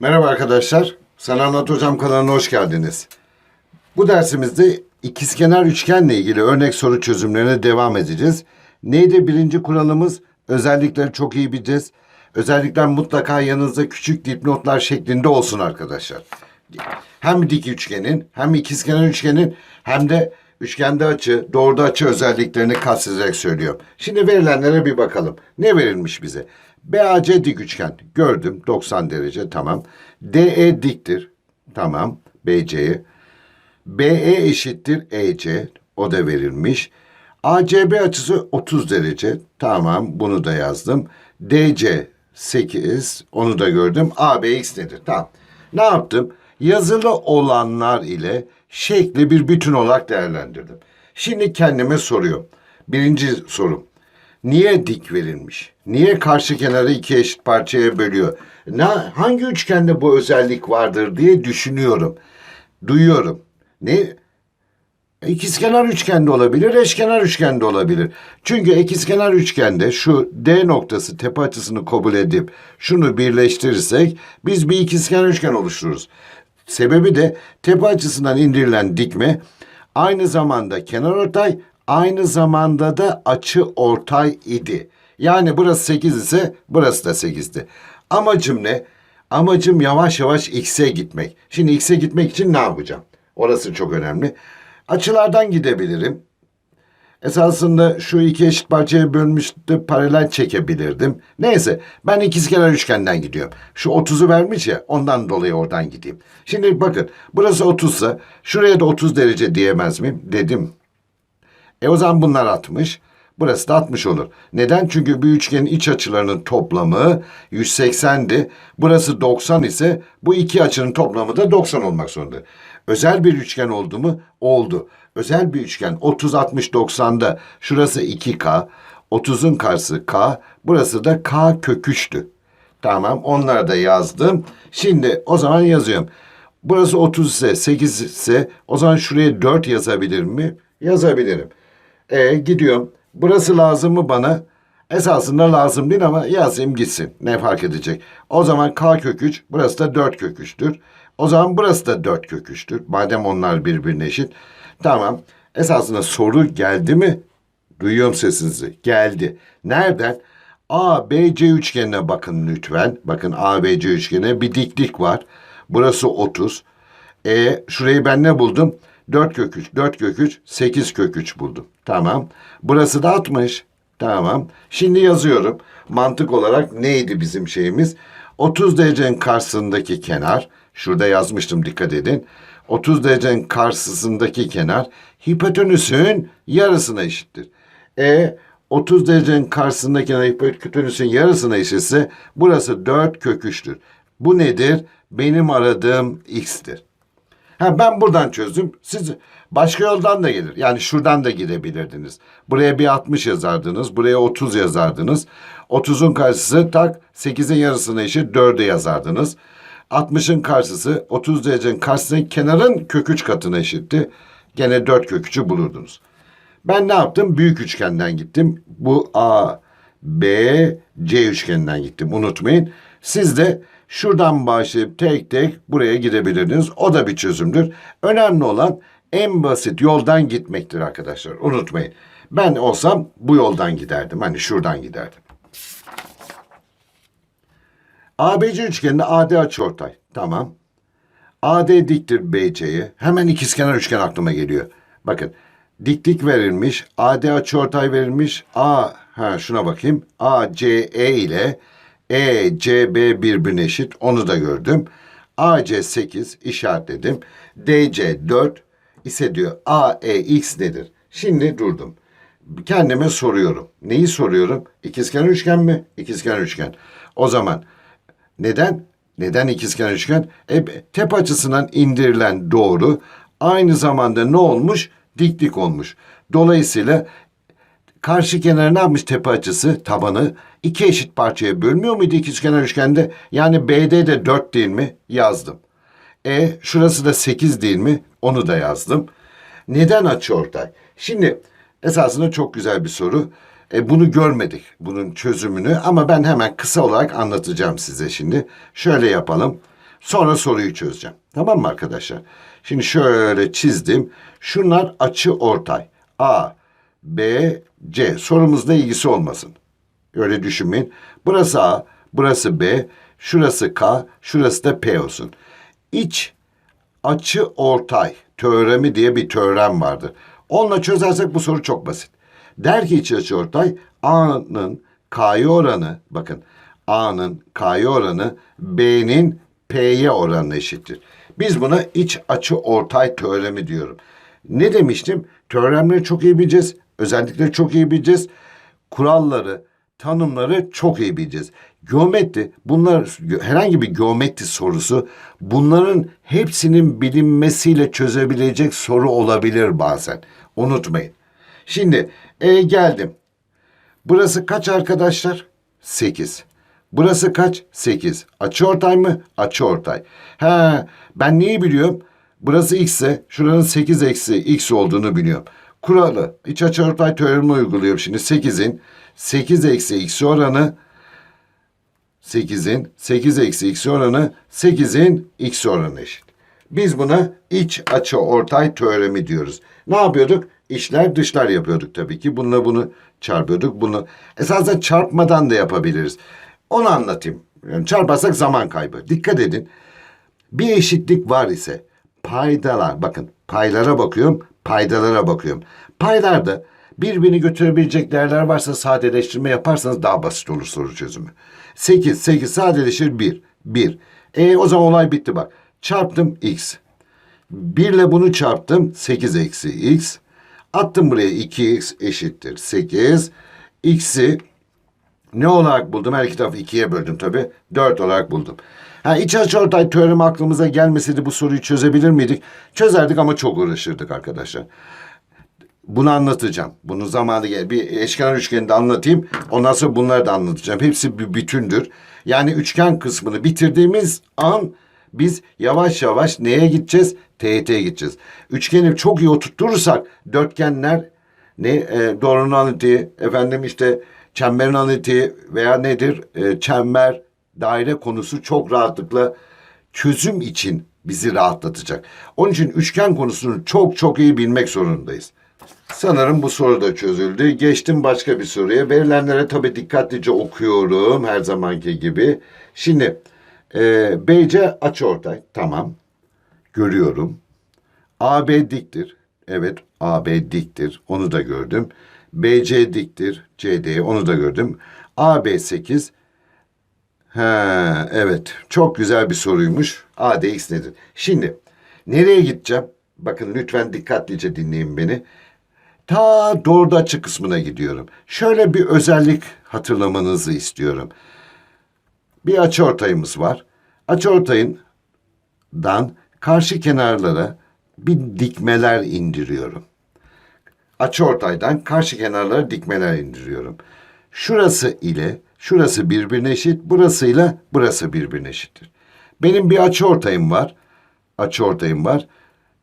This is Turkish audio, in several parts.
Merhaba arkadaşlar. Sana Anlat Hocam kanalına hoş geldiniz. Bu dersimizde ikizkenar üçgenle ilgili örnek soru çözümlerine devam edeceğiz. Neydi birinci kuralımız? Özellikleri çok iyi bileceğiz. Özellikler mutlaka yanınızda küçük dipnotlar şeklinde olsun arkadaşlar. Hem dik üçgenin hem ikizkenar üçgenin hem de üçgende açı, doğruda açı özelliklerini kastederek söylüyorum. Şimdi verilenlere bir bakalım. Ne verilmiş bize? BAC dik üçgen. Gördüm 90 derece tamam. DE diktir. Tamam BC'ye. BE eşittir EC. O da verilmiş. ACB açısı 30 derece. Tamam bunu da yazdım. DC 8. Onu da gördüm. ABX nedir? Tamam. Ne yaptım? Yazılı olanlar ile şekli bir bütün olarak değerlendirdim. Şimdi kendime soruyorum. Birinci sorum. Niye dik verilmiş? Niye karşı kenarı iki eşit parçaya bölüyor? Ne, hangi üçgende bu özellik vardır diye düşünüyorum. Duyuyorum. Ne? İkizkenar üçgende olabilir, eşkenar üçgende olabilir. Çünkü ikizkenar üçgende şu D noktası tepe açısını kabul edip şunu birleştirirsek biz bir ikizkenar üçgen oluştururuz. Sebebi de tepe açısından indirilen dikme aynı zamanda kenar ortay, aynı zamanda da açı ortay idi. Yani burası 8 ise burası da 8'di. Amacım ne? Amacım yavaş yavaş x'e gitmek. Şimdi x'e gitmek için ne yapacağım? Orası çok önemli. Açılardan gidebilirim. Esasında şu iki eşit parçaya bölmüştü paralel çekebilirdim. Neyse ben ikizkenar üçgenden gidiyorum. Şu 30'u vermiş ya ondan dolayı oradan gideyim. Şimdi bakın burası 30 ise şuraya da 30 derece diyemez miyim? Dedim. E o zaman bunlar 60. Burası da 60 olur. Neden? Çünkü bir üçgenin iç açılarının toplamı 180'di. Burası 90 ise bu iki açının toplamı da 90 olmak zorunda. Özel bir üçgen oldu mu? Oldu. Özel bir üçgen 30 60 90'da şurası 2K, 30'un karşısı K, burası da K köküçtü. Tamam onları da yazdım. Şimdi o zaman yazıyorum. Burası 30 ise 8 ise o zaman şuraya 4 yazabilir mi? Yazabilirim. E gidiyorum. Burası lazım mı bana? Esasında lazım değil ama yazayım gitsin. Ne fark edecek? O zaman k kök 3, burası da 4 kök 3'tür. O zaman burası da 4 kök 3'tür. Madem onlar birbirine eşit. Tamam. Esasında soru geldi mi? Duyuyorum sesinizi. Geldi. Nereden? ABC üçgenine bakın lütfen. Bakın ABC üçgenine bir diklik var. Burası 30. E şurayı ben ne buldum? 4 kök 3, 4 kök 3, 8 kök 3 buldum. Tamam. Burası da 60. Tamam. Şimdi yazıyorum. Mantık olarak neydi bizim şeyimiz? 30 derecenin karşısındaki kenar. Şurada yazmıştım dikkat edin. 30 derecenin karşısındaki kenar hipotenüsün yarısına eşittir. E 30 derecenin karşısındaki kenar hipotenüsün yarısına eşitse burası 4 kök 3'tür. Bu nedir? Benim aradığım x'tir. Ha ben buradan çözdüm. Siz başka yoldan da gelir. Yani şuradan da gidebilirdiniz. Buraya bir 60 yazardınız. Buraya 30 yazardınız. 30'un karşısı tak 8'in yarısına eşit 4'e yazardınız. 60'ın karşısı 30 derecenin karşısının kenarın kök 3 katına eşitti. Gene 4 kök 3'ü bulurdunuz. Ben ne yaptım? Büyük üçgenden gittim. Bu A, B, C üçgeninden gittim. Unutmayın. Siz de şuradan başlayıp tek tek buraya gidebilirsiniz. O da bir çözümdür. Önemli olan en basit yoldan gitmektir arkadaşlar. Unutmayın. Ben olsam bu yoldan giderdim. Hani şuradan giderdim. ABC üçgeninde AD açıortay. Tamam. AD diktir BC'ye. Hemen ikizkenar üçgen aklıma geliyor. Bakın diklik verilmiş. AD açıortay verilmiş. A ha şuna bakayım. ACE ile ECB birbirine eşit. Onu da gördüm. AC 8 işaretledim. DC 4 ise diyor AEX nedir? Şimdi durdum. Kendime soruyorum. Neyi soruyorum? İkizkenar üçgen mi? İkizkenar üçgen. O zaman neden? Neden ikizkenar üçgen? E, tepe açısından indirilen doğru aynı zamanda ne olmuş? Diklik olmuş. Dolayısıyla karşı kenarı ne yapmış tepe açısı tabanı? iki eşit parçaya bölmüyor muydu ikizkenar üçgende? Yani BD de 4 değil mi? Yazdım. E şurası da 8 değil mi? Onu da yazdım. Neden açıortay? Şimdi esasında çok güzel bir soru. E, bunu görmedik, bunun çözümünü ama ben hemen kısa olarak anlatacağım size şimdi. Şöyle yapalım. Sonra soruyu çözeceğim. Tamam mı arkadaşlar? Şimdi şöyle çizdim. Şunlar açı ortay. A, B, C. Sorumuzla ilgisi olmasın. Öyle düşünmeyin. Burası A, burası B, şurası K, şurası da P olsun. İç açı ortay teoremi diye bir teorem vardır. Onunla çözersek bu soru çok basit. Der ki iç açı ortay A'nın K'ya oranı bakın A'nın K'ya oranı B'nin P'ye oranı eşittir. Biz buna iç açı ortay teoremi diyorum. Ne demiştim? Teoremleri çok iyi bileceğiz. Özellikleri çok iyi bileceğiz. Kuralları, tanımları çok iyi bileceğiz. Geometri, bunlar herhangi bir geometri sorusu bunların hepsinin bilinmesiyle çözebilecek soru olabilir bazen. Unutmayın. Şimdi e, geldim. Burası kaç arkadaşlar? 8. Burası kaç? 8. Açıortay mı? Açıortay. He, ben neyi biliyorum? Burası x ise şuranın 8 eksi x olduğunu biliyorum. Kuralı iç açıortay teoremi uyguluyorum şimdi. 8'in 8 eksi x oranı 8'in 8 eksi x oranı 8'in x oranı eşit. Biz buna iç açı ortay teoremi diyoruz. Ne yapıyorduk? İçler dışlar yapıyorduk tabii ki. Bununla bunu çarpıyorduk. Bunu esasen çarpmadan da yapabiliriz. Onu anlatayım. Yani çarparsak zaman kaybı. Dikkat edin. Bir eşitlik var ise paydalar bakın paylara bakıyorum paydalara bakıyorum. Paylarda birbirini götürebilecek değerler varsa sadeleştirme yaparsanız daha basit olur soru çözümü. 8, 8 sadeleşir 1, 1. E o zaman olay bitti bak. Çarptım x. 1 ile bunu çarptım 8 eksi x. Attım buraya 2x eşittir 8. X'i ne olarak buldum? Her iki tarafı ikiye böldüm tabii. Dört olarak buldum. Ha, iç açıortay teoremi aklımıza gelmeseydi bu soruyu çözebilir miydik? Çözerdik ama çok uğraşırdık arkadaşlar. Bunu anlatacağım. Bunu zamanı gel. Bir eşkenar üçgeni de anlatayım. Ondan sonra bunları da anlatacağım. Hepsi bir bütündür. Yani üçgen kısmını bitirdiğimiz an biz yavaş yavaş neye gideceğiz? TYT'ye gideceğiz. Üçgeni çok iyi oturturursak dörtgenler ne e, doğrunun analitiği, efendim işte çemberin analitiği veya nedir? E, çember, daire konusu çok rahatlıkla çözüm için bizi rahatlatacak. Onun için üçgen konusunu çok çok iyi bilmek zorundayız. Sanırım bu soru da çözüldü. Geçtim başka bir soruya. Verilenlere tabii dikkatlice okuyorum her zamanki gibi. Şimdi e, BC açıortay. Tamam. Görüyorum. AB diktir. Evet AB diktir. Onu da gördüm. BC diktir. CD onu da gördüm. AB 8. Ha, evet. Çok güzel bir soruymuş. ADX nedir? Şimdi nereye gideceğim? Bakın lütfen dikkatlice dinleyin beni. Ta doğru açı kısmına gidiyorum. Şöyle bir özellik hatırlamanızı istiyorum. Bir açıortayımız var. Açıortayından karşı kenarlara bir dikmeler indiriyorum. Açıortaydan karşı kenarlara dikmeler indiriyorum. Şurası ile şurası birbirine eşit, burasıyla burası birbirine eşittir. Benim bir açıortayım var. Açıortayım var.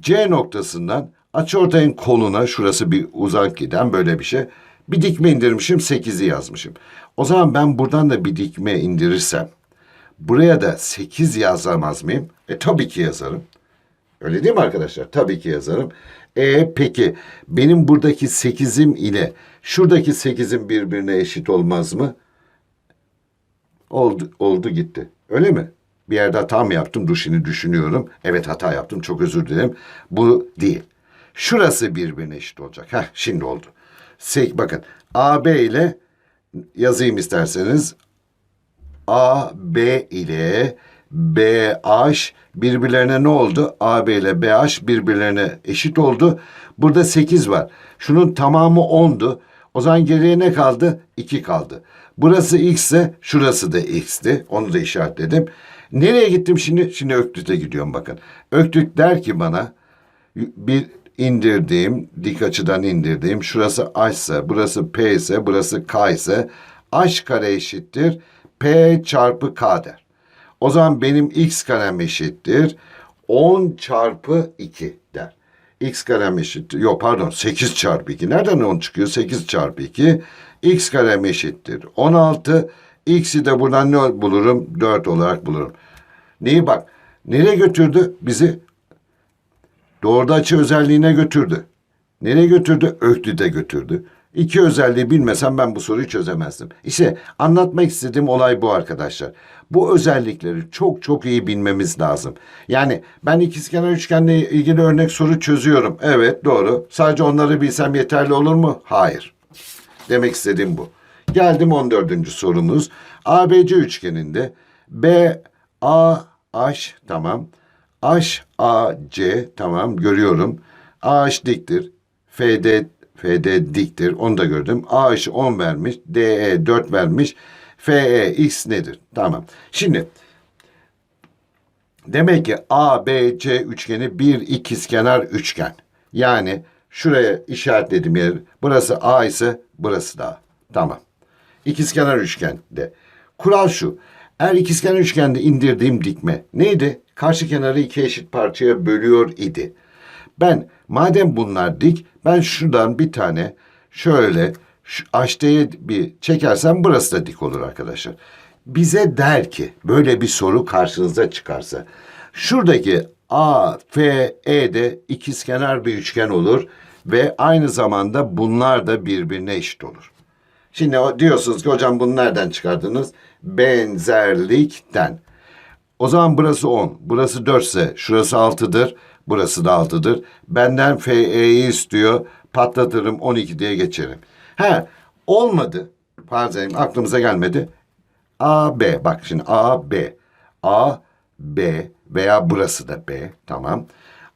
C noktasından açıortayın koluna şurası bir uzak giden böyle bir şey. Bir dikme indirmişim 8'i yazmışım. O zaman ben buradan da bir dikme indirirsem buraya da 8 yazamaz mıyım? E tabii ki yazarım. Öyle değil mi arkadaşlar? Tabii ki yazarım. E peki benim buradaki 8'im ile şuradaki 8'im birbirine eşit olmaz mı? Oldu, oldu gitti. Öyle mi? Bir yerde hata mı yaptım? Dur şimdi düşünüyorum. Evet hata yaptım. Çok özür dilerim. Bu değil. Şurası birbirine eşit olacak. Heh şimdi oldu. Sek, bakın AB ile yazayım isterseniz. AB ile BH birbirlerine ne oldu? AB ile BH birbirlerine eşit oldu. Burada 8 var. Şunun tamamı 10'du. O zaman geriye ne kaldı? 2 kaldı. Burası x ise şurası da x'ti. Onu da işaretledim. Nereye gittim şimdi? Şimdi Öklüt'e gidiyorum bakın. Öklüt der ki bana bir indirdiğim, dik açıdan indirdiğim, şurası h ise, burası p ise, burası k ise h kare eşittir p çarpı k der. O zaman benim x karem eşittir 10 çarpı 2 der. x karem eşittir, yok pardon 8 çarpı 2. Nereden 10 çıkıyor? 8 çarpı 2. x karem eşittir 16. x'i de buradan ne bulurum? 4 olarak bulurum. Neyi bak? Nereye götürdü? Bizi doğruda açı özelliğine götürdü. Nereye götürdü? Öklüde götürdü. İki özelliği bilmesem ben bu soruyu çözemezdim. İşte anlatmak istediğim olay bu arkadaşlar. Bu özellikleri çok çok iyi bilmemiz lazım. Yani ben ikizkenar üçgenle ilgili örnek soru çözüyorum. Evet doğru. Sadece onları bilsem yeterli olur mu? Hayır. Demek istediğim bu. Geldim 14. sorumuz. ABC üçgeninde B A H tamam. H A C tamam görüyorum. AH diktir. FD FD diktir. Onu da gördüm. AH 10 vermiş. DE 4 vermiş. FE X nedir? Tamam. Şimdi Demek ki ABC üçgeni bir ikizkenar üçgen. Yani şuraya işaretledim yer. Burası A ise burası da. Tamam. İkizkenar üçgende. Kural şu. Eğer ikizkenar üçgende indirdiğim dikme neydi? Karşı kenarı iki eşit parçaya bölüyor idi. Ben madem bunlar dik ben şuradan bir tane şöyle şu HD'ye bir çekersem burası da dik olur arkadaşlar. Bize der ki böyle bir soru karşınıza çıkarsa şuradaki A, F, E de ikizkenar bir üçgen olur ve aynı zamanda bunlar da birbirine eşit olur. Şimdi diyorsunuz ki hocam bunu nereden çıkardınız? Benzerlikten. O zaman burası 10, burası 4 ise şurası 6'dır, burası da 6'dır. Benden FE'yi istiyor, patlatırım 12 diye geçerim. He, olmadı. Farz edeyim aklımıza gelmedi. A, B. Bak şimdi A, B. A, B veya burası da B. Tamam.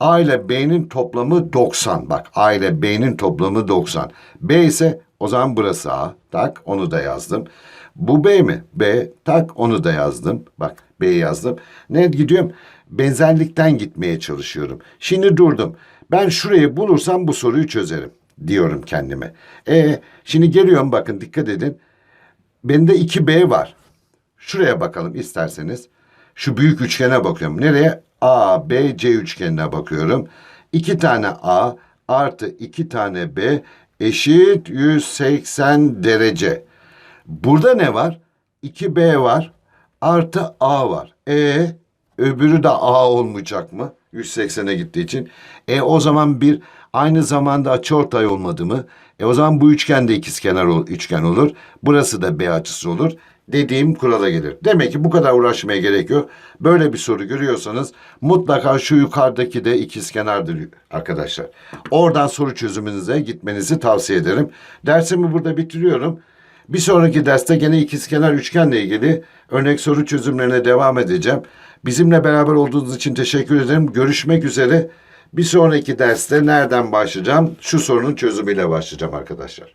A ile B'nin toplamı 90. Bak A ile B'nin toplamı 90. B ise o zaman burası A. Tak onu da yazdım. Bu B mi? B. Tak onu da yazdım. Bak B'yi yazdım. Ne gidiyorum? Benzerlikten gitmeye çalışıyorum. Şimdi durdum. Ben şurayı bulursam bu soruyu çözerim diyorum kendime. E şimdi geliyorum bakın dikkat edin. Bende 2B var. Şuraya bakalım isterseniz. Şu büyük üçgene bakıyorum. Nereye? A, B, C üçgenine bakıyorum. İki tane A artı iki tane B eşit 180 derece. Burada ne var? 2B var artı A var. E öbürü de A olmayacak mı? 180'e gittiği için. E o zaman bir aynı zamanda açıortay olmadı mı? E o zaman bu üçgen de ikizkenar ol, üçgen olur. Burası da B açısı olur. Dediğim kurala gelir. Demek ki bu kadar uğraşmaya gerek yok. Böyle bir soru görüyorsanız mutlaka şu yukarıdaki de ikizkenardır arkadaşlar. Oradan soru çözümünüze gitmenizi tavsiye ederim. Dersimi burada bitiriyorum. Bir sonraki derste gene ikizkenar üçgenle ilgili örnek soru çözümlerine devam edeceğim. Bizimle beraber olduğunuz için teşekkür ederim. Görüşmek üzere. Bir sonraki derste nereden başlayacağım? Şu sorunun çözümüyle başlayacağım arkadaşlar.